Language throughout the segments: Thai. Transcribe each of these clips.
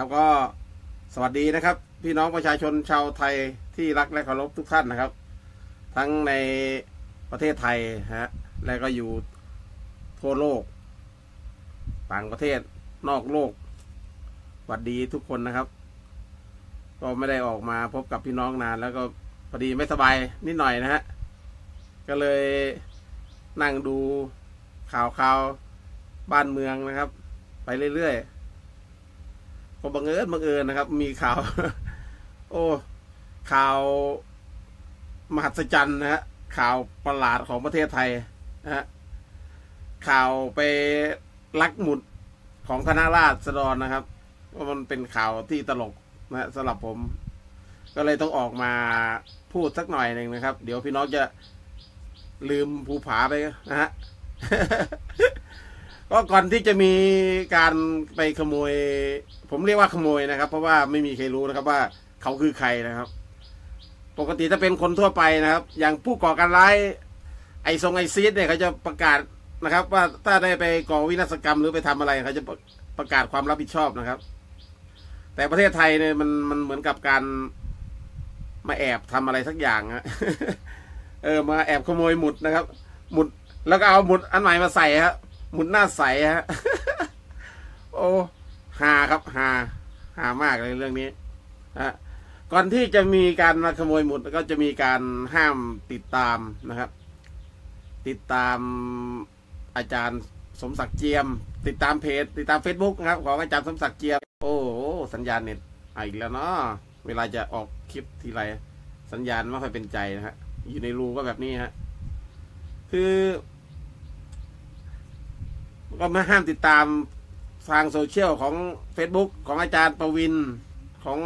ครับก็สวัสดีนะครับ พี่น้องประชาชนชาวไทยที่รักและเคารพทุกท่านนะครับ ทั้งในประเทศไทยฮะและก็อยู่ทั่วโลก ต่างประเทศนอกโลกสวัสดีทุกคนนะครับ ก็ไม่ได้ออกมาพบกับพี่น้องนาน แล้วก็พอดีไม่สบายนิดหน่อยนะฮะก็เลยนั่งดูข่าวข่าวบ้านเมืองนะครับ ไปเรื่อยๆ ก็บังเอิญบังเอิญนะครับ มีข่าว โอ้ข่าวมหัศจรรย์นะฮะข่าวประหลาดของประเทศไทยนะฮะข่าวไปลักหมุดของคณะราษฎรนะครับว่ามันเป็นข่าวที่ตลกนะฮะสำหรับผม ก็เลยต้องออกมาพูดสักหน่อยหนึ่งนะครับ เดี๋ยวพี่น้องจะลืมภูผาไปนะฮะ ก็ก่อนที่จะมีการไปขโมย ผมเรียกว่าขโมยนะครับ เพราะว่าไม่มีใครรู้นะครับว่าเขาคือใครนะครับ ปกติถ้าเป็นคนทั่วไปนะครับ อย่างผู้ก่อการร้ายไอทรงไอซีดเนี่ยเขาจะประกาศนะครับ ว่าถ้าได้ไปก่อวินาศกรรมหรือไปทำอะไรเขาจะประกาศความรับผิดชอบนะครับ แต่ประเทศไทยเนี่ยมันมันเหมือนกับการมาแอบทำอะไรสักอย่างฮะเออมาแอบขโมยหมุดนะครับ หมุดแล้วก็เอาหมุดอันใหม่มาใส่ฮะ หมุดหน้าใสฮะ โอ้หาครับหาหามากเลยเรื่องนี้ฮะก่อนที่จะมีการมาขโมยหมุดก็จะมีการห้ามติดตามนะครับ ติดตามอาจารย์สมศักดิ์เจียม ติดตามเพจ ติดตาม Facebook นะครับ ของอาจารย์สมศักดิ์เจียม โอ้โหสัญญาณเน็ตอีกแล้วเนาะเวลาจะออกคลิปทีไรสัญญาณไม่ค่อยเป็นใจนะฮะอยู่ในรูก็แบบนี้ฮะคือ ก็มาห้ามติดตามทางโซเชียลของ Facebook ของอาจารย์ประวิน ของ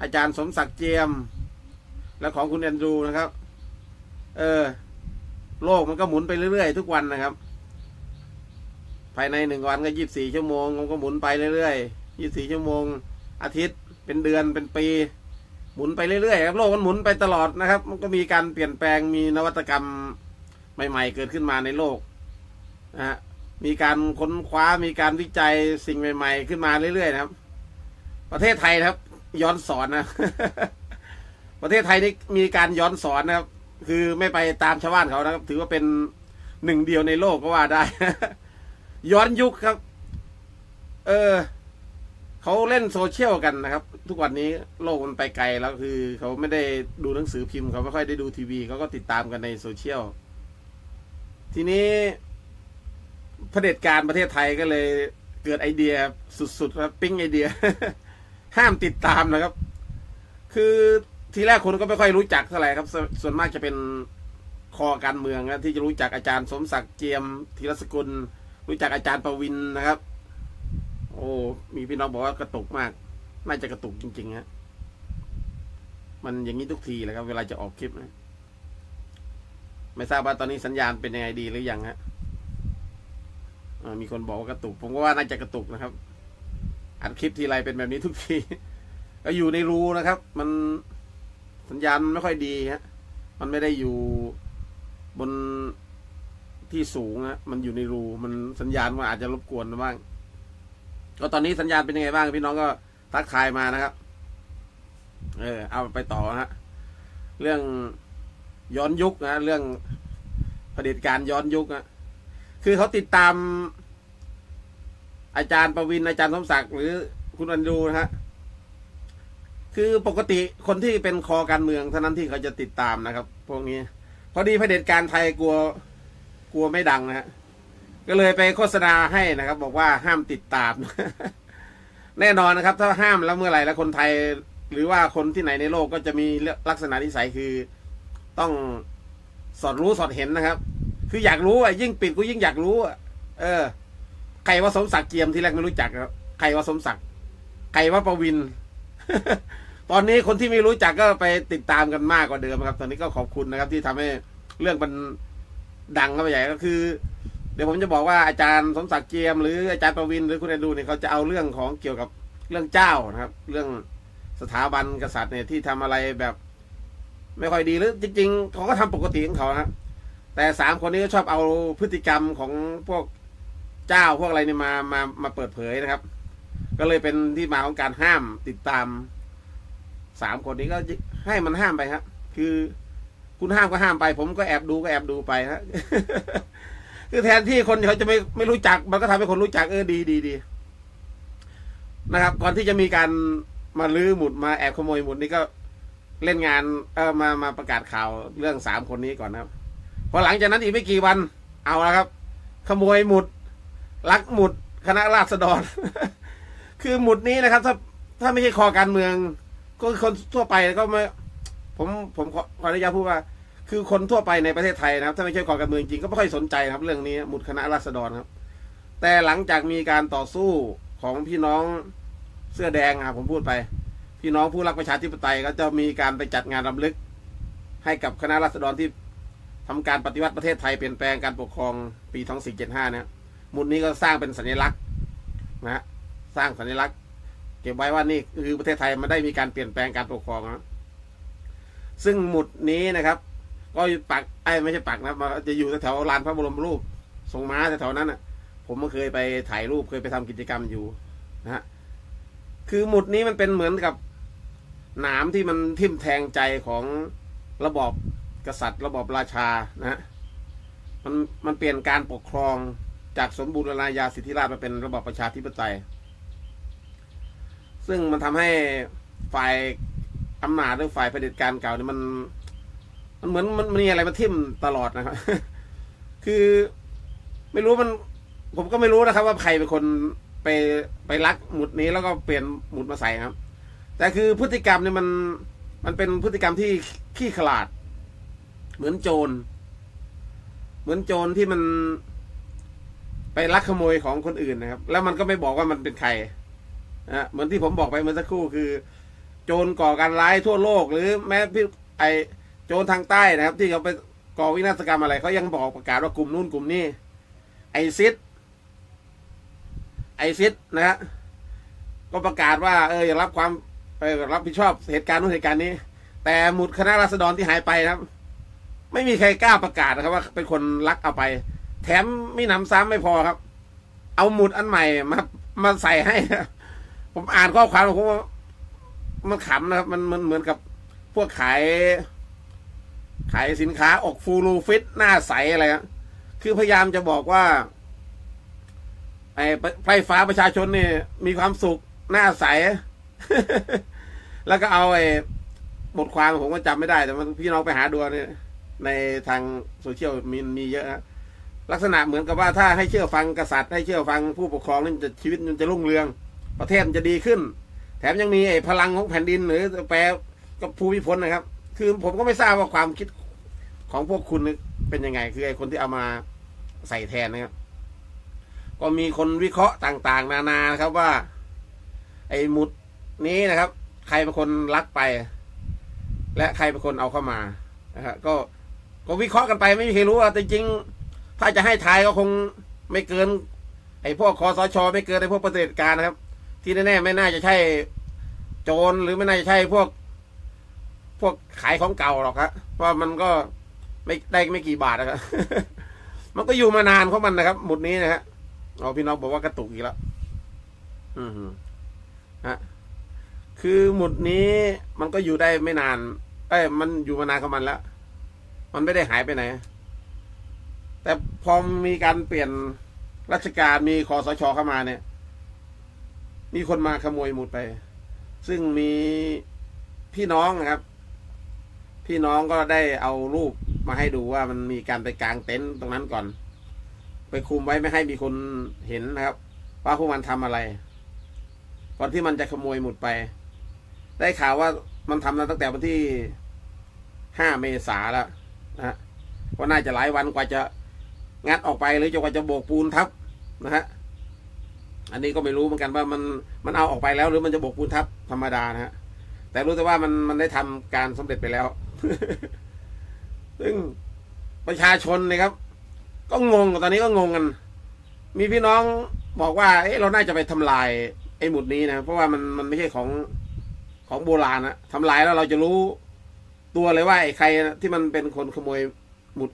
อาจารย์สมศักดิ์เจียม และของคุณแอนดรูนะครับ เออ โลกมันก็หมุนไปเรื่อยๆ ทุกวันนะครับ ภายในหนึ่งวันก็ยี่บสี่ชั่วโมงมันก็หมุนไปเรื่อยๆยี่บสี่ชั่วโมง อาทิตย์เป็นเดือนเป็นปี หมุนไปเรื่อยๆครับโลกมันหมุนไปตลอดนะครับ มันก็มีการเปลี่ยนแปลงมีนวัตกรรมใหม่ ๆ เกิดขึ้นมาในโลกนะฮะ มีการค้นคว้ามีการวิจัยสิ่งใหม่ ๆ ขึ้นมาเรื่อยๆนะครับ ประเทศไทยนะครับ ย้อนสอนนะ ประเทศไทยนี่มีการย้อนสอนนะครับ คือไม่ไปตามชาวบ้านเขานะครับ ถือว่าเป็นหนึ่งเดียวในโลกก็ว่าได้ ย้อนยุคครับ เออเขาเล่นโซเชียลกันนะครับ ทุกวันนี้โลกมันไปไกลแล้วคือเขาไม่ได้ดูหนังสือพิมพ์เขาไม่ค่อยได้ดูทีวีเขาก็ติดตามกันในโซเชียลทีนี้ เผด็จการประเทศไทยก็เลยเกิดไอเดียสุดๆครับปิ้งไอเดีย ห้ามติดตามนะครับ คือทีแรกคนก็ไม่ค่อยรู้จักเท่าไหร่ครับสส่วนมากจะเป็นคอการเมืองนะที่จะรู้จักอาจารย์สมศักดิ์เจียมธีรสกุล รู้จักอาจารย์ประวินนะครับ โอ้มีพี่น้องบอกว่ากระตุกมาก น่าจะกระตุกจริงๆฮะมันอย่างนี้ทุกทีแหละครับ เวลาจะออกคลิปนะ ไม่ทราบว่าตอนนี้สัญญาณเป็นยังไงดีหรือยังฮะ มีคนบอกว่ากระตุก ผมก็ว่าน่าจะกระตุกนะครับ อัดคลิปทีไรเป็นแบบนี้ทุกทีก็อยู่ในรูนะครับ มันสัญญาณมันไม่ค่อยดีฮะมันไม่ได้อยู่บนที่สูงฮะมันอยู่ในรู มันสัญญาณมันอาจจะรบกวนบ้าง ก็ตอนนี้สัญญาณเป็นยังไงบ้าง พี่น้องก็ทักทายมานะครับ เออ เอาไปต่อฮะ เรื่องย้อนยุคนะ เรื่องเผด็จการย้อนยุคนะ คือเขาติดตาม อาจารย์ประวินอาจารย์สมศักดิ์หรือคุณอันดูนะฮะคือปกติคนที่เป็นคอการเมืองเท่านั้นที่เขาจะติดตามนะครับ พวกนี้พอดีเผด็จการไทยกลัวกลัวไม่ดังนะฮะก็เลยไปโฆษณาให้นะครับ บอกว่าห้ามติดตาม แน่นอนนะครับ ถ้าห้ามแล้วเมื่อไหร่แล้วคนไทย หรือว่าคนที่ไหนในโลกก็จะมีลักษณะนิสัยคือต้องสอดรู้สอดเห็นนะครับ คืออยากรู้อะยิ่งปิดกูยิ่งอยากรู้อะเออใครว่าสมศักดิ์เจียมที่แรกไม่รู้จักครับใครว่าสมศักดิ์ใครว่าประวิน ตอนนี้คนที่ไม่รู้จักก็ไปติดตามกันมากกว่าเดิมครับ ตอนนี้ก็ขอบคุณนะครับ ที่ทำให้เรื่องมันดังเข้าไปใหญ่ก็คือ เดี๋ยวผมจะบอกว่าอาจารย์สมศักดิ์เจียมหรืออาจารย์ประวินหรือคุณอดูเนี่ยเขาจะเอาเรื่องของเกี่ยวกับเรื่องเจ้านะครับ เรื่องสถาบันกษัตริย์เนี่ยที่ทำอะไรแบบ ไม่ค่อยดีหรือจริง ๆ เขาก็ทำปกติของเขานะ แต่สามคนนี้ก็ชอบเอาพฤติกรรมของพวกเจ้าพวกอะไรเนี่ยมามามาเปิดเผยนะครับ ก็เลยเป็นที่มาของการห้ามติดตามสามคนนี้ก็ให้มันห้ามไปครับคือคุณห้ามก็ห้ามไป ผมก็แอบดูก็แอบดูไปฮะคือแทนที่คนเขาจะไม่ไม่รู้จัก มันก็ทำให้คนรู้จักเออดีดีดีนะครับ ก่อนที่จะมีการมาลื้อหมุดมาแอบขโมยหมุดนี่ก็เล่นงานเออมามาประกาศข่าวเรื่องสามคนนี้ก่อนนะครับ พอหลังจากนั้นอีกไม่กี่วัน เอาละครับ ขโมยหมุดลักหมุดคณะราษฎร คือหมุดนี้นะครับ ถ้าถ้าไม่ใช่คอการเมือง ก็คนทั่วไปก็ไม่ผมผมขออนุญาตพูดว่า คือคนทั่วไปในประเทศไทยนะครับ ถ้าไม่ใช่คอการเมืองจริงก็ไม่ค่อยสนใจนะครับ เรื่องนี้หมุดคณะราษฎรครับ แต่หลังจากมีการต่อสู้ของพี่น้องเสื้อแดงครับผมพูดไป พี่น้องผู้รักประชาธิปไตยก็จะมีการไปจัดงานรำลึก ให้กับคณะราษฎรที่ ทำการปฏิวัติประเทศไทยเปลี่ยนแปลงการปกครองปี2475เนี่ยหมุดนี้ก็สร้างเป็นสัญลักษณ์นะฮะสร้างสัญลักษณ์เก็บไว้ว่านี่คือประเทศไทยมันได้มีการเปลี่ยนแปลงการปกครองนะซึ่งหมุดนี้นะครับ ก็ปักไอ้ไม่ใช่ปักนะมาจะอยู่แถวลานพระบรมรูปทรงม้าแถวนั้นน่ะ ผมก็เคยไปถ่ายรูปเคยไปทำกิจกรรมอยู่นะฮะคือหมุดนี้มันเป็นเหมือนกับหนามที่มันทิ่มแทงใจของระบอบ กษัตริย์ระบอบราชานะฮะมันมันเปลี่ยนการปกครองจากสมบูรณาญาสิทธิราชมาเป็นระบอบประชาธิปไตย ซึ่งมันทำให้ฝ่ายอำนาจหรือฝ่ายเผด็จการเก่าเนี่ยมัน มันเหมือนมันมีอะไรมาทิ่มตลอดนะครับ คือไม่รู้มัน ผมก็ไม่รู้นะครับ ว่าใครเป็นคนไปไปลักหมุดนี้แล้วก็เปลี่ยนหมุดมาใส่ครับ แต่คือพฤติกรรมเนี่ยมันมันเป็นพฤติกรรมที่ขี้ขลาด เหมือนโจร เหมือนโจรที่มันไปลักขโมยของคนอื่นนะครับ แล้วมันก็ไม่บอกว่ามันเป็นใครนะเหมือนที่ผมบอกไปเมื่อสักครู่คือ โจรก่อการร้ายทั่วโลก หรือแม้พี่ไอโจรทางใต้นะครับ ที่เขาไปก่อวินาศกรรมอะไรเขายังบอกประกาศว่ากลุ่มนู้นกลุ่มนี้ ไอซิดไอซิดนะฮะก็ประกาศว่าเอออย่ารับความเออรับผิดชอบเหตุการณ์นู้นเหตุการณ์นี้ แต่หมุดคณะราษฎรที่หายไปนะครับ ไม่มีใครกล้าประกาศนะครับว่าเป็นคนลักเอาไป แถมไม่นำซ้ำไม่พอครับ เอาหมุดอันใหม่มามาใส่ให้ผมอ่านข้อความของผมว่ามันขำนะครับ มันมันเหมือนกับพวกขาย ขายสินค้าอกฟูรูฟิต หน้าใสอะไรอะคือพยายามจะบอกว่า ไอ้ไฟฟ้าประชาชนนี่มีความสุขหน้าใส แล้วก็เอาไอ้บทความผมก็จำไม่ได้ แต่มันพี่น้องไปหาดูเนี่ย ในทางโซเชียลมีมีเยอะฮะลักษณะเหมือนกับว่าถ้าให้เชื่อฟังกษัตริย์ให้เชื่อฟังผู้ปกครองนี่จะชีวิตมันจะรุ่งเรือง ประเทศมันจะดีขึ้น แถมยังมีไอ้พลังของแผ่นดินหรือแปลกับภูมิพลนะครับ คือผมก็ไม่ทราบว่าความคิดของพวกคุณเป็นยังไง คือไอ้คนที่เอามาใส่แทนนะครับก็มีคนวิเคราะห์ต่าง ๆ นานานะครับว่า ไอ้หมุดนี้นะครับ ใครเป็นคนลักไป และใครเป็นคนเอาเข้ามานะฮะก็ ก็วิเคราะห์กันไปไม่มีใครรู้ว่าแต่จริงๆถ้าจะให้ทายก็คงไม่เกิน ไอ้พวกคอสช ไม่เกินไอ้พวกประเผด็จการนะครับ ที่แน่ๆไม่น่าจะใช่โจรหรือไม่น่าจะใช่พวก พวกขายของเก่าหรอกครับเพราะมันก็ไม่ได้ไม่กี่บาทนะครับมันก็อยู่มานานของมันนะครับ หมุดนี้นะฮะเอาพี่น้องบอกว่ากระตุกอีกแล้วอืมฮะคือหมุดนี้มันก็อยู่ได้ไม่นาน เอ้ยมันอยู่มานานของมันแล้ว มันไม่ได้หายไปไหน แต่พอมีการเปลี่ยนราชการมีคอสชเข้ามาเนี่ย มีคนมาขโมยหมุดไป ซึ่งมีพี่น้องนะครับ พี่น้องก็ได้เอารูปมาให้ดูว่ามันมีการไปกางเต็นท์ตรงนั้นก่อน ไปคุมไว้ไม่ให้มีคนเห็นนะครับ ว่าพวกมันทำอะไรก่อนที่มันจะขโมยหมุดไป ได้ข่าวว่ามันทำมาตั้งแต่วันที่ห้าเมษาแล้ว นะฮะก็น่าจะหลายวันกว่าจะงัดออกไปหรือจะกว่าจะโบกปูนทับนะฮะอันนี้ก็ไม่รู้เหมือนกันว่ามันมันเอาออกไปแล้ว หรือมันจะโบกปูนทับธรรมดานะฮะแต่รู้แต่ว่ามันมันได้ทำการสำเร็จไปแล้ว ซึ่งประชาชนนะครับ ก็งงตอนนี้ก็งงกัน มีพี่น้องบอกว่า เอ๊ะเราน่าจะไปทำลายไอ้หมุดนี้นะเพราะว่ามันมันไม่ใช่ของของโบราณนะทำลายแล้วเราจะรู้ ตัวเลยว่าไอ้ใครที่มันเป็นคนขโมยหมุด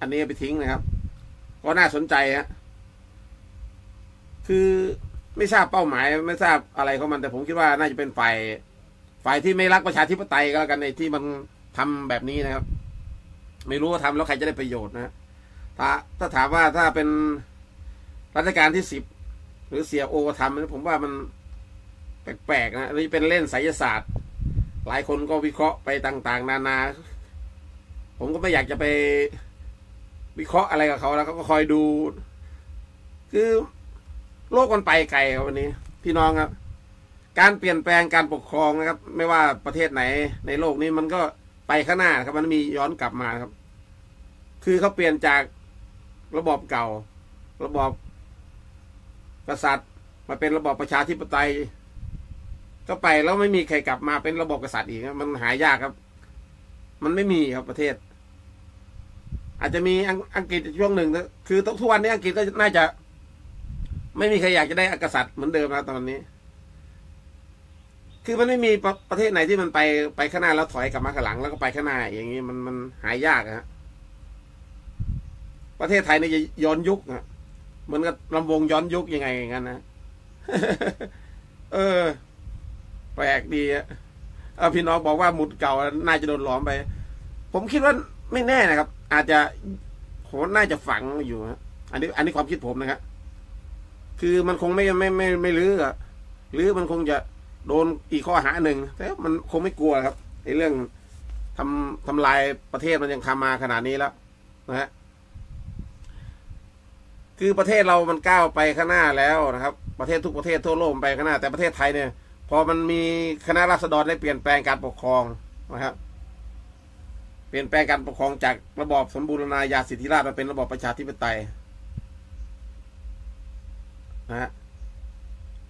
อันนี้ไปทิ้งนะครับ ก็น่าสนใจฮะคือไม่ทราบเป้าหมาย ไม่ทราบอะไรของมัน แต่ผมคิดว่าน่าจะเป็นฝ่ายฝ่ายที่ไม่รักประชาธิปไตยก็แล้วกันในที่มันทำแบบนี้นะครับ ไม่รู้ว่าทำแล้วใครจะได้ประโยชน์นะถ้าถ้าถามว่าถ้าเป็นรัชการที่สิบหรือเสียโอทำผมว่ามันแปลกๆนะนี่เป็นเล่นไสยศาสตร์ หลายคนก็วิเคราะห์ไปต่าง ๆ นานา ผมก็ไม่อยากจะไปวิเคราะห์อะไรกับเขาแล้วเขาก็คอยดู คือโลกมันไปไกลครับวันนี้ พี่น้องครับ การเปลี่ยนแปลงการปกครองนะครับ ไม่ว่าประเทศไหนในโลกนี้มันก็ไปข้างหน้าครับ มันมีย้อนกลับมาครับ คือเขาเปลี่ยนจากระบอบเก่า ระบอบกษัตริย์ มาเป็นระบอบประชาธิปไตย ก็ไปแล้วไม่มีใครกลับมาเป็นระบบกษัตริย์อีกมันหายากครับ มันไม่มีครับประเทศ อาจจะมีอังองกฤษช่วงหนึ่งนะคือทุกวันนี้อังกฤษก็น่าจะ ไม่มีใครอยากจะได้กษัตริย์เหมือนเดิมนะตอนนี้ คือมันไม่มีประประเทศไหนที่มันไปไปข้างหน้าแล้วถอยกลับมาข้างหลังแล้วก็ไปข้างหน้าอย่างนี้มันมันหายากฮะประเทศไทยเนี่จะย้อนยุคนะเหมือนกับลำวงย้อนยุคยังไงอย่างนั้นนะเออ แปลกดีอะเอาพี่น้องบอกว่าหมุดเก่าน่าจะโดนหล้อมไป ผมคิดว่าไม่แน่นะครับ อาจจะโหน่าจะฝังอยู่ฮะอันนี้ อันนี้ความคิดผมนะครับคือมันคงไม่ไม่ไม่ไม่ลื้ออะหรือมันคงจะโดนอีกข้อหาหนึ่งแต่มันคงไม่กลัวครับในเรื่องทำทำลายประเทศมันยังทำมาขนาดนี้แล้วนะฮะคือประเทศเรามันก้าวไปข้างหน้าแล้วนะครับ ประเทศทุกประเทศทั่วโลกมันไปข้างหน้า แต่ประเทศไทยเนี่ย พอมันมีคณะราษฎรได้เปลี่ยนแปลงการปกครองนะครับ เปลี่ยนแปลงการปกครองจากระบอบสมบูรณาญาสิทธิราชมาเป็นระบอบประชาธิปไตยนะฮะ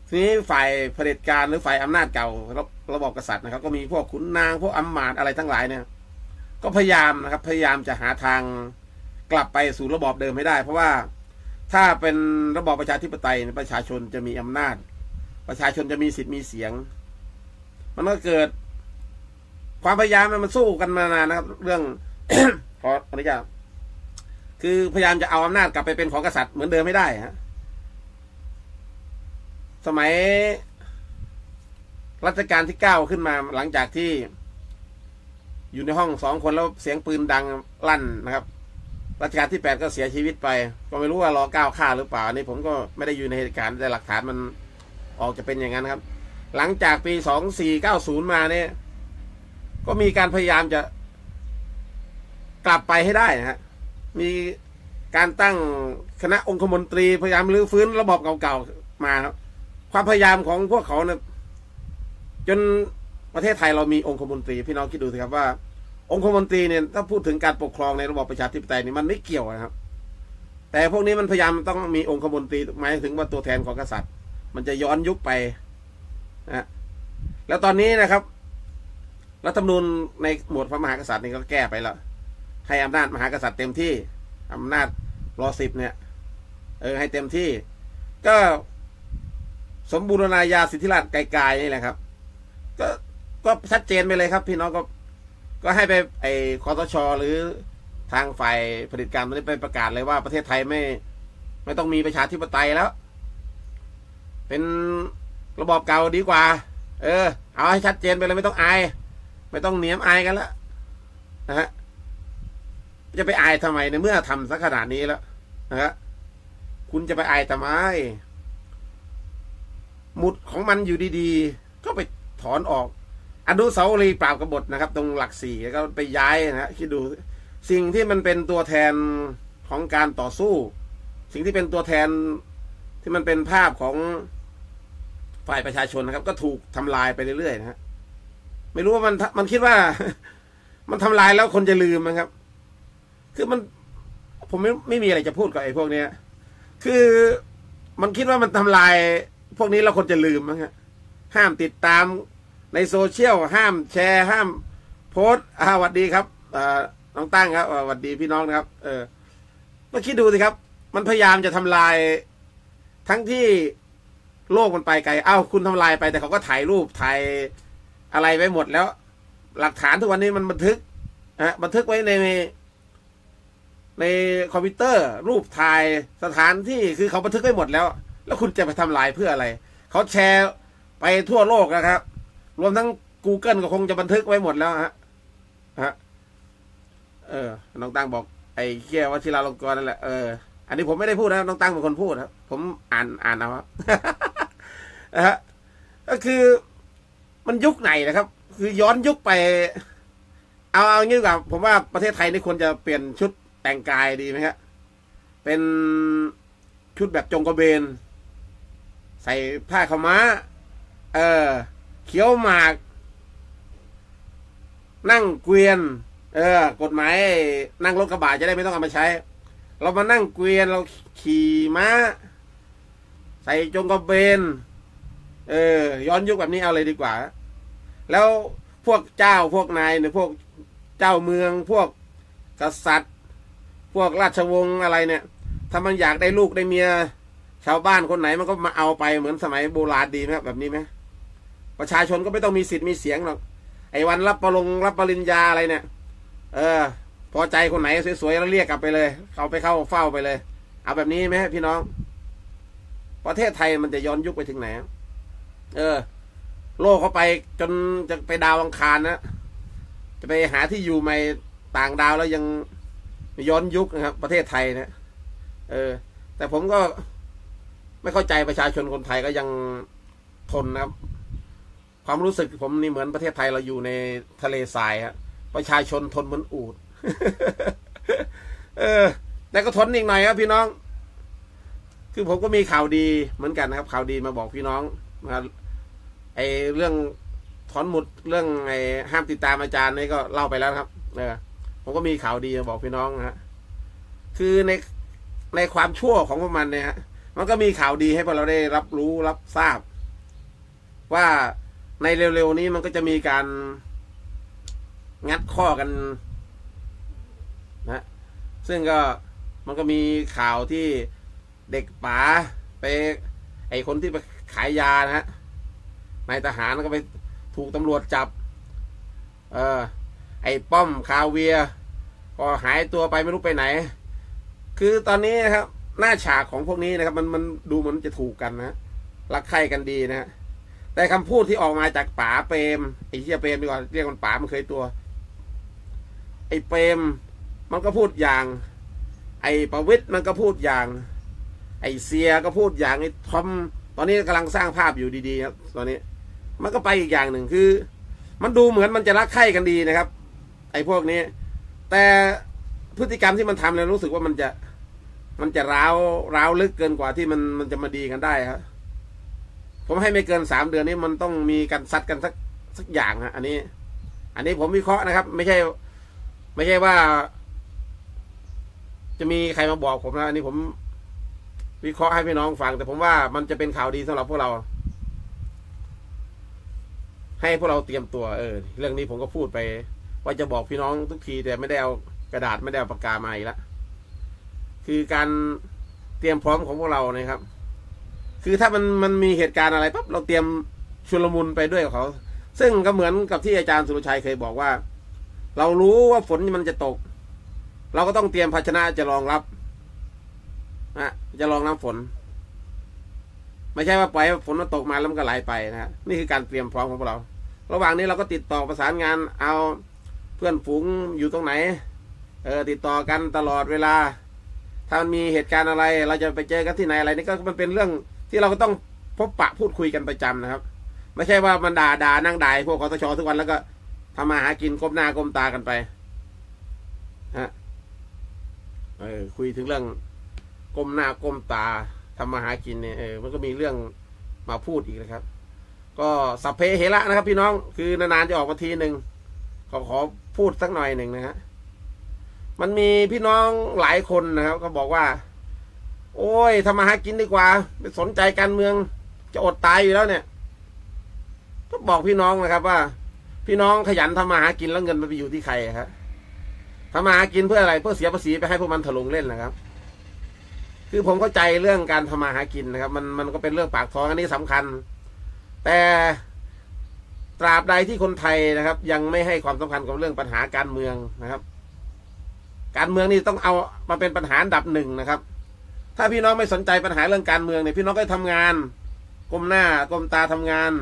ทีนี้ฝ่ายเผด็จการหรือฝ่ายอำนาจเก่าระระบอบกษัตริย์นะครับ ก็มีพวกขุนนางพวกอำมาตย์อะไรทั้งหลายเนี่ย ก็พยายามนะครับ พยายามจะหาทางกลับไปสู่ระบอบเดิมให้ได้ เพราะว่าถ้าเป็นระบอบประชาธิปไตยประชาชนจะมีอำนาจ ประชาชนจะมีสิทธิ์มีเสียง มันก็เกิด ความพยายามมันสู้กันมานานนะครับ เรื่องขออนุญาตคือพยายามจะเอาอำนาจกลับไปเป็นของกษัตริย์เหมือนเดิมไม่ได้ฮะสมัยรัชกาลที่เก้าขึ้นมาหลังจากที่ อยู่ในห้องสองคนแล้วเสียงปืนดังลั่นนะครับรัชกาลที่แปดก็เสียชีวิตไป ก็ไม่รู้ว่ารอเก้าฆ่าหรือเปล่า อันนี่ผมก็ไม่ได้อยู่ในเหตุการณ์แต่หลักฐานมัน ออกจะเป็นอย่างนั้นครับ หลังจากปีสองสี่เก้าศูนย์มาเนี่ย ก็มีการพยายามจะกลับไปให้ได้นะฮะ มีการตั้งคณะองคมนตรีพยายามรื้อฟื้นระบบเก่าๆมาครับ ความพยายามของพวกเขาเนี่ยจนประเทศไทยเรามีองคมนตรี พี่น้องคิดดูสิครับว่า องคมนตรีเนี่ยถ้าพูดถึงการปกครองในระบบประชาธิปไตยนี่มันไม่เกี่ยวนะครับ แต่พวกนี้มันพยายามต้องมีองคมนตรีหมายถึงว่าตัวแทนของกษัตริย์ มันจะย้อนยุคไปนะแล้วตอนนี้นะครับรัฐธรรมนูญในหมวดพระมหากษัตริย์นี่ก็แก้ไปแล้ว ให้อำนาจมหากษัตริย์เต็มที่อำนาจรอสิบเนี่ย เออ ให้เต็มที่ ก็สมบูรณาญาสิทธิราชไกลๆนี่แหละครับ ก็ก็ชัดเจนไปเลยครับ พี่น้องก็ก็ให้ไปไอ้คอสชหรือทางฝ่ายผลิตการมันได้ไปประกาศเลยว่าประเทศไทยไม่ ไม่ต้องมีประชาธิปไตยแล้ว เป็นระบอบเก่าดีกว่า เออ เอาให้ชัดเจนไปเลยไม่ต้องอาย ไม่ต้องเหนียมอายกันแล้วนะฮะจะไปอายทำไมในเมื่อทำสักขนาดนี้แล้วนะฮะคุณจะไปอายทำไมหมุดของมันอยู่ดีๆ ก็ไปถอนออก อนุสาวรีย์ปราบกบฏนะครับ ตรงหลักสี่แล้วก็ไปย้ายนะฮะคิดดูสิ่งที่มันเป็นตัวแทนของการต่อสู้ สิ่งที่เป็นตัวแทนที่มันเป็นภาพของ ฝ่ายประชาชนนะครับ ก็ถูกทำลายไปเรื่อยๆนะฮะไม่รู้ว่ามันมันคิดว่า มันทำลายแล้วคนจะลืมนะครับ คือมัน ผมไม่ไม่มีอะไรจะพูดกับไอ้พวกเนี้ย คือมันคิดว่ามันทำลาย พวกนี้แล้วคนจะลืมมั้งฮะห้ามติดตามในโซเชียลห้ามแชร์ ห้าม โพสต์สวัสดีครับอน้องตั้งครับสวัสดีพี่น้องนะครับ เออมาคิดดูสิครับ มันพยายามจะทำลายทั้งที่ โลกมันไปไกลเอ้าคุณทำลายไปแต่เขาก็ถ่ายรูปถ่ายอะไรไว้หมดแล้ว หลักฐานทุกวันนี้มันบันทึกนะบันทึกไว้ในในคอมพิวเตอร์ รูปถ่ายสถานที่คือเขาบันทึกไว้หมดแล้ว แล้วคุณจะไปทำลายเพื่ออะไร เขาแชร์ไปทั่วโลกนะครับ รวมทั้ง Google ก็คงจะบันทึกไว้หมดแล้วฮะฮะเออ น้องตั้งบอก ไอ้เคียววัชิราลงกรนั่นแหละเอออันนี้ผมไม่ได้พูดนะน้องตั้งเป็นคนพูดครับ ผมอ่านอ่านเอาครับ นะฮะก็คือมันยุคไหนนะครับ คือย้อนยุคไป เอาเอางี้ดีกว่าผมว่าประเทศไทยนี่ควรจะเปลี่ยนชุดแต่งกายดีไหมครับเป็นชุดแบบจงกระเบน ใส่ผ้าขาวม้า เออเขียวหมาก นั่งเกวียน เออ กฎหมายนั่งรถกระบะจะได้ไม่ต้องเอามาใช้ เรามานั่งเกวียนเราขี่ม้า ใส่จงกระเบน เออ ย้อนยุคแบบนี้เอาเลยดีกว่า แล้วพวกเจ้าพวกนายเนี่ยพวกเจ้าเมือง พวกกษัตริย์ พวกราชวงศ์อะไรเนี่ย ถ้ามันอยากได้ลูกได้เมีย ชาวบ้านคนไหนมันก็มาเอาไปเหมือนสมัยโบราณดีไหมครับแบบนี้ไหมประชาชนก็ไม่ต้องมีสิทธิ์มีเสียงหรอกไอ้วันรับประลงรับปริญญาอะไรเนี่ย เออ พอใจคนไหนสวยๆแล้วเรียกกลับไปเลยเขาไปเข้าเฝ้าไปเลย เอาแบบนี้ไหมพี่น้อง ประเทศไทยมันจะย้อนยุคไปถึงไหน เออ โลกเขาไปจนจะไปดาวอังคารนะจะไปหาที่อยู่ใหม่ต่างดาวแล้วยังย้อนยุคนะครับ ประเทศไทยนะเออ แต่ผมก็ไม่เข้าใจประชาชนคนไทยก็ยังทนนะครับ ความรู้สึกผมนี่เหมือนประเทศไทยเราอยู่ในทะเลทรายครับประชาชนทนเหมือนอูดเออ แต่ก็ทนอีกหน่อยครับพี่น้อง คือผมก็มีข่าวดีเหมือนกันนะครับ ข่าวดีมาบอกพี่น้อง นะครับไอเรื่องถอนหมุดเรื่องไอห้ามติดตามอาจารย์นี่ก็เล่าไปแล้วครับเออผมก็มีข่าวดีบอกพี่น้องนะฮะคือในในความชั่วของพวกมันเนี่ยฮะมันก็มีข่าวดีให้พวกเราได้รับรู้รับทราบ ว่าในเร็วๆนี้มันก็จะมีการงัดข้อกันนะซึ่งก็มันก็มีข่าวที่เด็กป๋าไป ไอคนที่ไป ขายยานะฮะนายทหารก็ไปถูกตำรวจจับ เออไอ้ป้อมคาเวีย ก็หายตัวไปไม่รู้ไปไหน คือตอนนี้นะครับ หน้าฉากของพวกนี้นะครับ มันมันดูเหมือนจะถูกกันนะรักใคร่กันดีนะฮะแต่คำพูดที่ออกมาจากป๋าเปรมไอ้เชี่ยเปรมดีกว่าเรียกมันป๋ามันเคยตัว ไอ้เปรมมันก็พูดอย่าง ไอ้ประวิตรมันก็พูดอย่าง ไอ้เสียก็พูดอย่างไอ้ทอม ตอนนี้กำลังสร้างภาพอยู่ดีๆครับ ตอนนี้ มันก็ไปอีกอย่างหนึ่งคือ มันดูเหมือนมันจะรักใคร่กันดีนะครับ ไอ้พวกนี้ แต่พฤติกรรมที่มันทำแล้วรู้สึกว่ามันจะมันจะร้าวร้าวลึกเกินกว่าที่มันมันจะมาดีกันได้ครับผมให้ไม่เกินสามเดือนนี้มันต้องมีการซัดกันสักสักอย่างฮะอันนี้ อันนี้ผมวิเคราะห์นะครับ ไม่ใช่ ไม่ใช่ว่า จะมีใครมาบอกผมนะอันนี้ผม วิเคราะห์ให้พี่น้องฟัง แต่ผมว่ามันจะเป็นข่าวดีสำหรับพวกเรา ให้พวกเราเตรียมตัวเออ เรื่องนี้ผมก็พูดไป ว่าจะบอกพี่น้องทุกที แต่ไม่ได้เอากระดาษไม่ได้เอาปากกามาอีกล้วคือการเตรียมพร้อมของพวกเรานะครับ คือถ้ามันมันมีเหตุการณ์อะไรปั๊บเราเตรียมชุลมุนไปด้วยกับเขา ซึ่งก็เหมือนกับที่อาจารย์สุรชัยเคยบอกว่า เรารู้ว่าฝนมันจะตก เราก็ต้องเตรียมภาชนะจะรองรับนะ จะรองน้ำฝน ไม่ใช่ว่าปล่อยฝนมันตกมาแล้วมันก็ไหลไปนะฮะนี่คือการเตรียมพร้อมของเรา ระหว่างนี้เราก็ติดต่อประสานงานเอาเพื่อนฝูงอยู่ตรงไหน เออติดต่อกันตลอดเวลา ถ้ามันมีเหตุการณ์อะไร เราจะไปเจอกันที่ไหนอะไรนี่ก็มันเป็นเรื่องที่เราก็ต้องพบปะพูดคุยกันประจำนะครับ ไม่ใช่ว่ามันด่าด่านั่งด่าพวกคอสชทุกวันแล้วก็ทำมาหากินก้มหน้าก้มตากันไปฮะเออคุยถึงเรื่อง ก้มหน้าก้มตาทำมาหากินเนี่ยเออมันก็มีเรื่องมาพูดอีกนะครับ ก็สัพเพเหระนะครับ พี่น้องคือนานๆจะออกมาทีหนึ่งขอขอพูดสักหน่อยหนึ่งนะฮะมันมีพี่น้องหลายคนนะครับเขาบอกว่า โอ้ยทำมาหากินดีกว่าไม่สนใจการเมือง จะอดตายอยู่แล้วเนี่ย ก็บอกพี่น้องนะครับว่า พี่น้องขยันทำมาหากินแล้วเงินมันไปอยู่ที่ใครครับทำมาหากินเพื่ออะไรเพื่อเสียภาษีไปให้พวกมันถลุงเล่นนะครับ คือผมเข้าใจเรื่องการทำมาหากินนะครับ มันมันก็เป็นเรื่องปากท้องอันนี้สำคัญ แต่ตราบใดที่คนไทยนะครับ ยังไม่ให้ความสำคัญกับเรื่องปัญหาการเมืองนะครับ การเมืองนี่ต้องเอามาเป็นปัญหาอันดับหนึ่งนะครับ ถ้าพี่น้องไม่สนใจปัญหาเรื่องการเมืองเนี่ยพี่น้องก็ทำงานก้มหน้าก้มตาทำงาน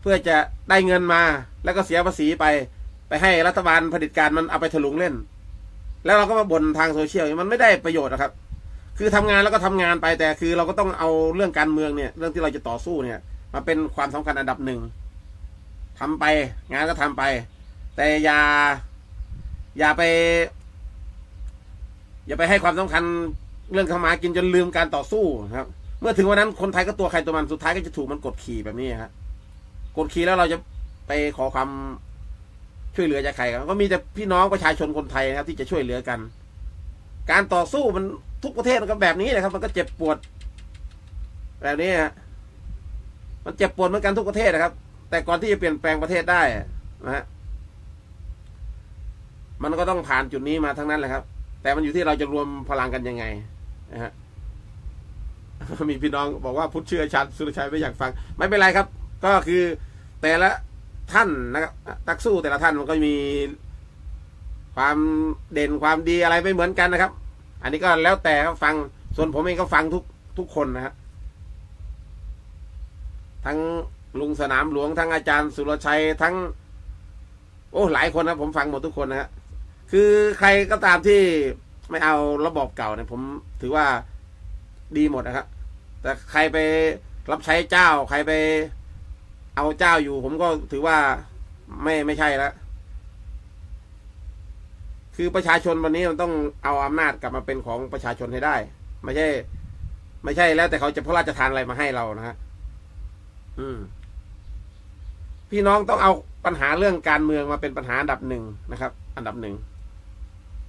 เพื่อจะได้เงินมา แล้วก็เสียภาษีไป ไปให้รัฐบาลผลิตการมันเอาไปถลุงเล่น แล้วเราก็มาบ่นทางโซเชียลมันไม่ได้ประโยชน์นะครับ คือทำงานแล้วก็ทำงานไปแต่คือเราก็ต้องเอาเรื่องการเมืองเนี่ย เรื่องที่เราจะต่อสู้เนี่ย มาเป็นความสำคัญอันดับหนึ่งทำไป งานก็ทำไป แต่อย่า อย่าไป อย่าไปให้ความสำคัญเรื่องขมากินจนลืมการต่อสู้ครับ เมื่อถึงวันนั้นคนไทยก็ตัวใครตัวมันสุดท้ายก็จะถูกมันกดขี่แบบนี้ครับกดขี่แล้วเราจะไปขอความช่วยเหลือจากใครก็มีแต่พี่น้องประชาชนคนไทยนะครับ ที่จะช่วยเหลือกัน การต่อสู้มัน ทุกประเทศมันก็แบบนี้นะครับ มันก็เจ็บปวด แบบนี้ฮะมันเจ็บปวดเหมือนกันทุกประเทศนะครับ แต่ก่อนที่จะเปลี่ยนแปลงประเทศได้นะฮะมันก็ต้องผ่านจุดนี้มาทั้งนั้นแหละครับ แต่มันอยู่ที่เราจะรวมพลังกันยังไงนะฮะมีพี่น้องบอกว่าพุทธเชื่อชัดสุรชัยไม่อยากฟัง ไม่เป็นไรครับ ก็คือแต่ละท่านนะครับตักสู้แต่ละท่านมันก็มีความเด่นความดีอะไรไม่เหมือนกันนะครับ อันนี้ก็แล้วแต่ครับฟัง ส่วนผมเองก็ฟังทุกทุกคนนะฮะทั้งลุงสนามหลวงทั้งอาจารย์สุรชัยทั้ง โอ้หลายคนนะผมฟังหมดทุกคนนะฮะคือใครก็ตามที่ไม่เอาระบบเก่าเนี่ยผมถือว่าดีหมดนะครับแต่ใครไปรับใช้เจ้า ใครไปเอาเจ้าอยู่ ผมก็ถือว่าไม่ไม่ใช่แล้ว คือประชาชนวันนี้มันต้องเอาอำนาจกลับมาเป็นของประชาชนให้ได้ ไม่ใช่ ไม่ใช่แล้วแต่เขาจะพระราชทานอะไรมาให้เรานะฮะอืม พี่น้องต้องเอาปัญหาเรื่องการเมืองมาเป็นปัญหาอันดับหนึ่งนะครับ อันดับหนึ่ง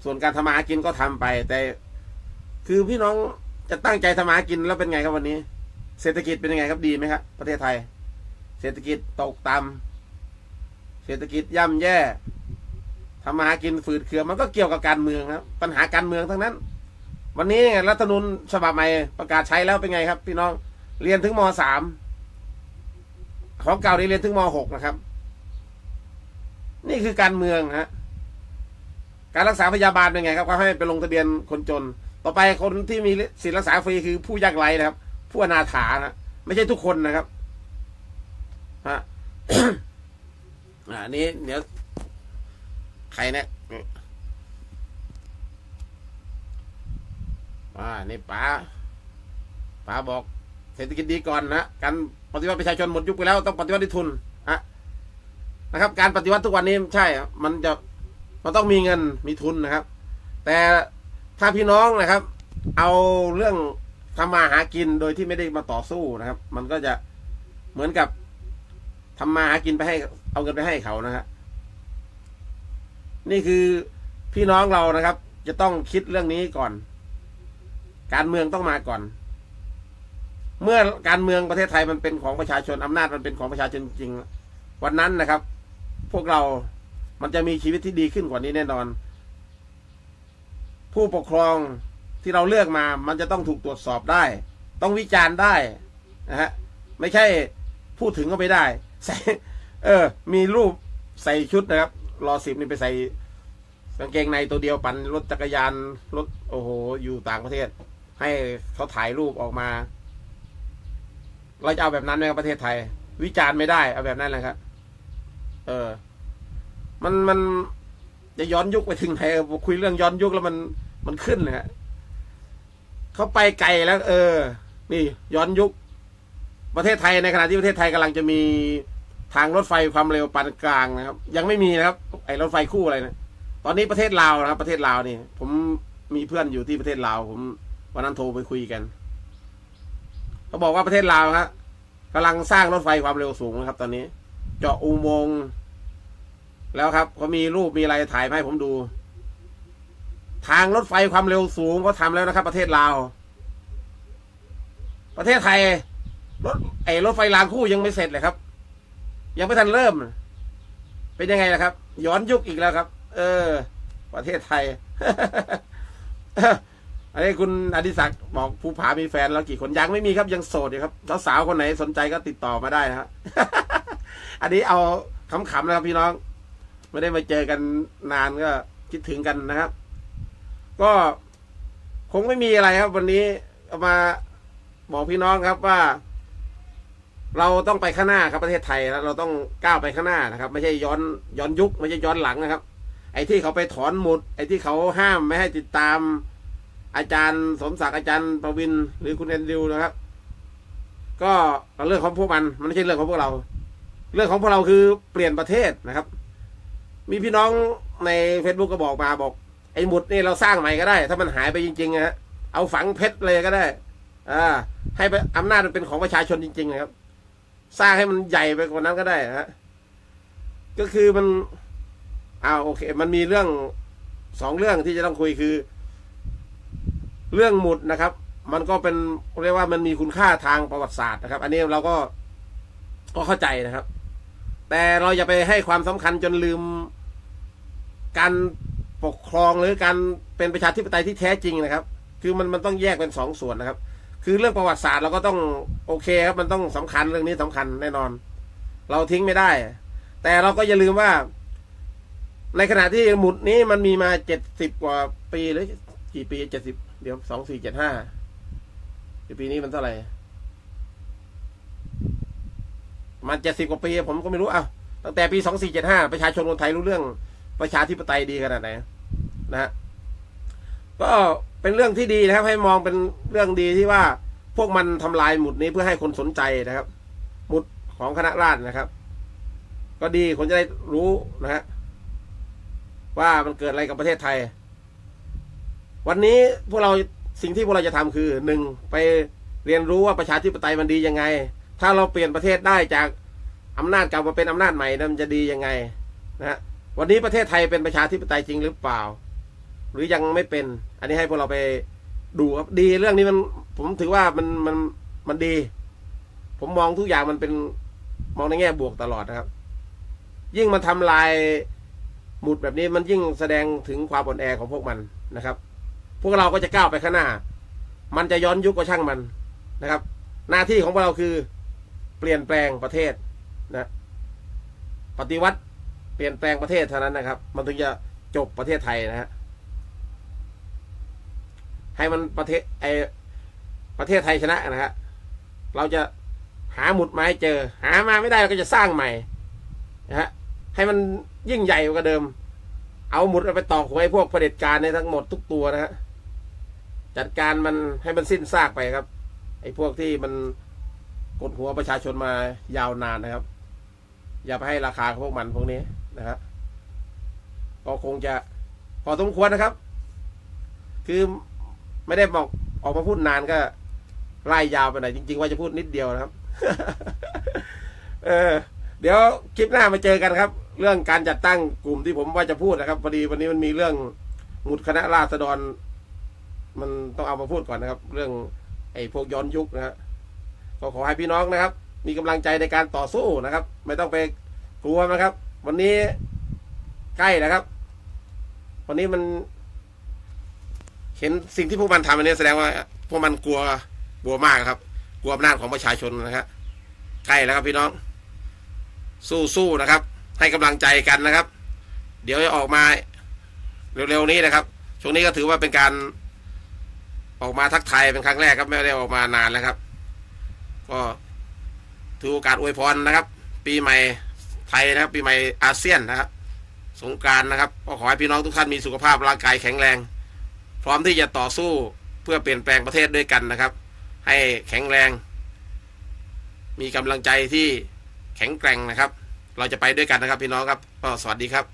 ส่วนการทำมาหากินก็ทำไป แต่ คือพี่น้องจะตั้งใจทำมาหากินแล้วเป็นไงครับวันนี้ เศรษฐกิจเป็นยังไงครับดีไหมครับประเทศไทย เศรษฐกิจตกต่ำเศรษฐกิจย่ำแย่ ทำมาหากินฝืดเคืองมันก็เกี่ยวกับการเมืองครับ ปัญหาการเมืองทั้งนั้น วันนี้รัฐธรรมนูญฉบับใหม่ประกาศใช้แล้วเป็นไงครับ พี่น้องเรียนถึงมสามของเก่านี่เรียนถึงมหกนะครับ นี่คือการเมืองฮะการรักษาพยาบาลเป็นไงครับเขาให้ไปลงทะเบียนคนจน ต่อไปคนที่มีสิทธิรักษาฟรีคือผู้ยากไร้นะครับ ผู้อนาถานะไม่ใช่ทุกคนนะครับฮะอันนี้เดี๋ยว ใครเนี่ยอ่านี่ป๋าป๋าบอก เศรษฐกิจดีก่อนนะการปฏิวัติประชาชนหมดยุคไปแล้วต้องปฏิวัติด้วยทุนอะนะครับ การปฏิวัติทุกวันนี้ใช่ มันจะมันต้องมีเงินมีทุนนะครับ แต่ถ้าพี่น้องนะครับ เอาเรื่องทำมาหากินโดยที่ไม่ได้มาต่อสู้นะครับ มันก็จะเหมือนกับทำมาหากินไปให้ เอาเงินไปให้เขานะฮะ นี่คือพี่น้องเรานะครับ จะต้องคิดเรื่องนี้ก่อน การเมืองต้องมาก่อน เมื่อการเมืองประเทศไทยมันเป็นของประชาชนอำนาจมันเป็นของประชาชนจริงวันนั้นนะครับ พวกเรามันจะมีชีวิตที่ดีขึ้นกว่านี้แน่นอน ผู้ปกครองที่เราเลือกมา มันจะต้องถูกตรวจสอบได้ ต้องวิจารณ์ได้นะฮะไม่ใช่พูดถึงก็ไม่ได้ใส่เออ มีรูปใส่ชุดนะครับ รอสิบนี่ไปใส่กางเกงในตัวเดียวปั่นรถจักรยานรถโอ้โห อยู่ต่างประเทศ ให้เขาถ่ายรูปออกมา เราจะเอาแบบนั้นไหมครับประเทศไทย วิจารณ์ไม่ได้ เอาแบบนั้นเลยครับเออ มันมันจะย้อนยุคไปถึงไหนคุยเรื่องย้อนยุคแล้วมันมันขึ้นเลยฮะเขาไปไกลแล้ว เออ นี่ ย้อนยุค ประเทศไทยในขณะที่ประเทศไทยกำลังจะมี ทางรถไฟความเร็วปานกลางนะครับ ยังไม่มีนะครับ ไอ้รถไฟคู่อะไรนะตอนนี้ประเทศลาวนะครับ ประเทศลาวนี่ ผมมีเพื่อนอยู่ที่ประเทศลาวผมวันนั้นโทรไปคุยกันเขาบอกว่าประเทศลาวครับกำลังสร้างรถไฟความเร็วสูงนะครับ ตอนนี้ เจาะอุโมงค์แล้วครับเขามีรูปมีอะไรถ่ายให้ผมดู ทางรถไฟความเร็วสูงก็ทำแล้วนะครับ ประเทศลาว ประเทศไทยรถไอ้รถไฟรางคู่ยังไม่เสร็จเลยครับ ยังไม่ทันเริ่ม เป็นยังไงล่ะครับ ย้อนยุคอีกแล้วครับ เออ ประเทศไทย อันนี้คุณอดิศักดิ์บอกภูผามีแฟนแล้วกี่คนยังไม่มีครับยังโสดอยู่ครับสาวๆคนไหนสนใจก็ติดต่อมาได้นะครับอันนี้เอาขำๆนะครับพี่น้อง ไม่ได้มาเจอกันนานก็คิดถึงกันนะครับ ก็คงไม่มีอะไรครับ วันนี้เอามาบอกพี่น้องครับว่า เราต้องไปข้างหน้าครับประเทศไทยแล้วเราต้องก้าวไปข้างหน้านะครับ ไม่ใช่ย้อนย้อนยุคไม่ใช่ย้อนหลังนะครับ ไอ้ที่เขาไปถอนหมุด ไอ้ที่เขาห้ามไม่ให้ติดตามอาจารย์สมศักดิ์อาจารย์ประวินหรือคุณแอนดิวนะครับ ก็เรื่องของพวกมันมันไม่ใช่เรื่องของพวกเรา เรื่องของพวกเราคือเปลี่ยนประเทศนะครับ มีพี่น้องใน Facebook ก็บอกมาบอก ไอ้หมุดนี่เราสร้างใหม่ก็ได้ ถ้ามันหายไปจริงๆนะฮะเอาฝังเพชรเลยก็ได้ อ่า ให้อำนาจมันเป็นของประชาชนจริงๆนะครับ สร้างให้มันใหญ่ไปกว่านั้นก็ได้ฮะก็คือมันอ้าวโอเค มันมีเรื่องสองเรื่องที่จะต้องคุยคือ เรื่องหมุดนะครับ มันก็เป็นเรียกว่ามันมีคุณค่าทางประวัติศาสตร์นะครับ อันนี้เราก็ก็เข้าใจนะครับ แต่เราอย่าไปให้ความสำคัญจนลืมการปกครองหรือการเป็นประชาธิปไตยที่แท้จริงนะครับ คือมันมันต้องแยกเป็นสองส่วนนะครับ คือเรื่องประวัติศาสตร์เราก็ต้องโอเคครับมันต้องสำคัญเรื่องนี้สำคัญแน่นอน เราทิ้งไม่ได้ แต่เราก็อย่าลืมว่า ในขณะที่หมุดนี้มันมีมาเจ็ดสิบกว่าปีหรือกี่ปีเจ็ดสิบเดี๋ยวสองสี่เจ็ดห้าปีนี้มันเท่าไหร่มันเจ็ดสิบกว่าปีผมก็ไม่รู้อะตั้งแต่ปีสองสี่เจ็ดห้าประชาชนคนไทยรู้เรื่องประชาธิปไตยดีขนาดไหนนะฮะก็ เป็นเรื่องที่ดีนะครับ ให้มองเป็นเรื่องดีที่ว่าพวกมันทำลายหมุดนี้เพื่อให้คนสนใจนะครับ หมุดของคณะราษฎรนะครับ ก็ดีคนจะได้รู้นะฮะว่ามันเกิดอะไรกับประเทศไทย วันนี้พวกเราสิ่งที่พวกเราจะทำคือหนึ่งไปเรียนรู้ว่าประชาธิปไตยมันดียังไง ถ้าเราเปลี่ยนประเทศได้จากอำนาจเก่ามาเป็นอำนาจใหม่นั้นมันจะดียังไงนะฮะวันนี้ประเทศไทยเป็นประชาธิปไตยจริงหรือเปล่า หรือยังไม่เป็น อันนี้ให้พวกเราไปดูครับ ดีเรื่องนี้มัน ผมถือว่ามันมันมันดี ผมมองทุกอย่างมันเป็นมองในแง่บวกตลอดนะครับ ยิ่งมันทำลายหมุดแบบนี้มันยิ่งแสดงถึงความอ่อนแอของพวกมันนะครับ พวกเราก็จะก้าวไปข้างหน้า มันจะย้อนยุคก็ช่างมันนะครับ หน้าที่ของพวกเราคือ เปลี่ยนแปลงประเทศนะ ปฏิวัติเปลี่ยนแปลงประเทศเท่านั้นนะครับ มันถึงจะจบประเทศไทยนะฮะ ให้มันประเทศไอประเทศไทยชนะนะฮะเราจะหาหมุดมาให้เจอ หามาไม่ได้เราก็จะสร้างใหม่นะฮะให้มันยิ่งใหญ่กว่าเดิม เอาหมุดไปตอกหวยพวกเผด็จการในทั้งหมดทุกตัวนะฮะจัดการมันให้มันสิ้นซากไปครับ ไอ้พวกที่มันกดหัวประชาชนมายาวนานนะครับ อย่าไปให้ราคาพวกมันพวกนี้นะฮะก็คงจะพอสมควรนะครับ คือ ไม่ได้บอกออกมาพูดนานก็ไล่ยาวไปหน่อยจริง ๆ ว่าจะพูดนิดเดียวนะครับ เออ เดี๋ยวคลิปหน้ามาเจอกันครับ เรื่องการจัดตั้งกลุ่มที่ผมว่าจะพูดนะครับพอดีวันนี้มันมีเรื่องหมุดคณะราษฎร มันต้องเอามาพูดก่อนนะครับ เรื่องไอ้พวกย้อนยุคนะฮะก็ขอให้พี่น้องนะครับ มีกำลังใจในการต่อสู้นะครับ ไม่ต้องไปกลัวนะครับ วันนี้ใกล้แล้วครับ วันนี้มัน เห็นสิ่งที่พวกมันทำอันนี้แสดงว่า พวกมันกลัวกลัวมากครับ กลัวอำนาจของประชาชนนะครับใกล้แล้วครับพี่น้อง สู้ๆนะครับ ให้กำลังใจกันนะครับ เดี๋ยวจะออกมาเร็วๆนี้นะครับ ช่วงนี้ก็ถือว่าเป็นการออกมาทักทายเป็นครั้งแรกครับไม่ได้ออกมานานแล้วครับ ก็ถือโอกาสอวยพรนะครับ ปีใหม่ไทยนะครับ ปีใหม่อาเซียนนะครับ สงการนะครับก็ขอให้พี่น้องทุกท่านมีสุขภาพร่างกายแข็งแรง พร้อมที่จะต่อสู้เพื่อเปลี่ยนแปลงประเทศด้วยกันนะครับ ให้แข็งแรง มีกำลังใจที่แข็งแกร่งนะครับ เราจะไปด้วยกันนะครับพี่น้องครับก็สวัสดีครับ